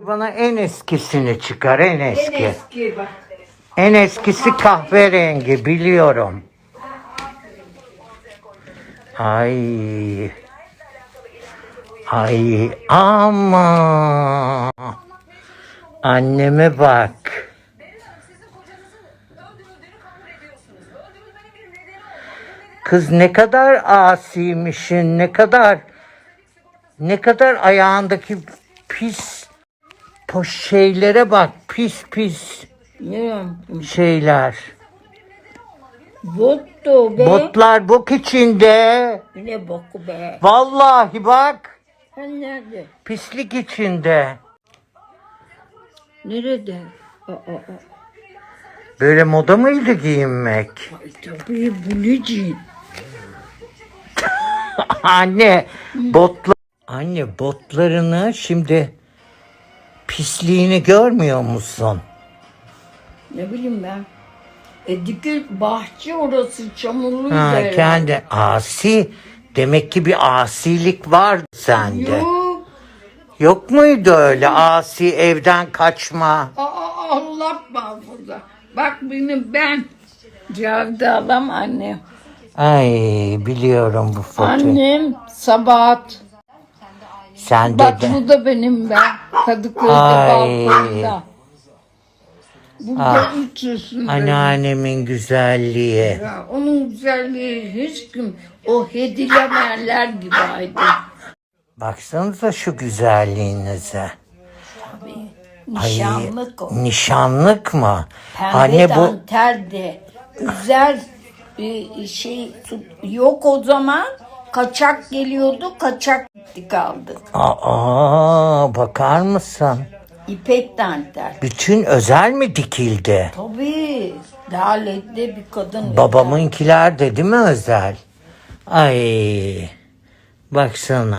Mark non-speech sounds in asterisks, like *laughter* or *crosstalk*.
Bana en eskisini çıkar en En eski. eski bak. En eskisi kahverengi biliyorum. Ay. Ay ama. Anneme bak. Kız ne kadar asiymişsin, ne kadar ne kadar ayağındaki pis poş şeylere bak, pis pis Ne? şeyler. Bottu be. Botlar bok içinde. Ne boku be. Vallahi bak. Sen nerede? Pislik içinde. Nerede? Aa, aa, aa. Böyle moda mıydı giyinmek? Ay, tabii bulucu. *laughs* Anne botlar. Anne botlarını şimdi pisliğini görmüyor musun? Ne bileyim ben. E dikil bahçe orası çamurluydu. Ha, herhalde. kendi asi. Demek ki bir asilik var sende. Yok. Yok muydu öyle asi evden kaçma? Aa, Allah muhafaza. Bak benim ben. Cavdalam annem. Ay biliyorum bu fotoğrafı. Annem Sabahat. Sen Bak de. bu da benim ben. Kadıköy'de Ay. balkonda. Bu da üç yaşında. Anneannemin güzelliği. Ya, onun güzelliği hiç kim o hedilemerler gibiydi. Baksanıza şu güzelliğinize. Ay, Nişanlık o. Nişanlık mı? Pembe Anne bu dantel de güzel bir şey tut- yok o zaman kaçak geliyordu kaçak gittik aldık. Aa bakar mısın? İpek dantel. Bütün özel mi dikildi? Tabii daletli bir kadın. Babamınkiler de değil mi özel? Ay baksana.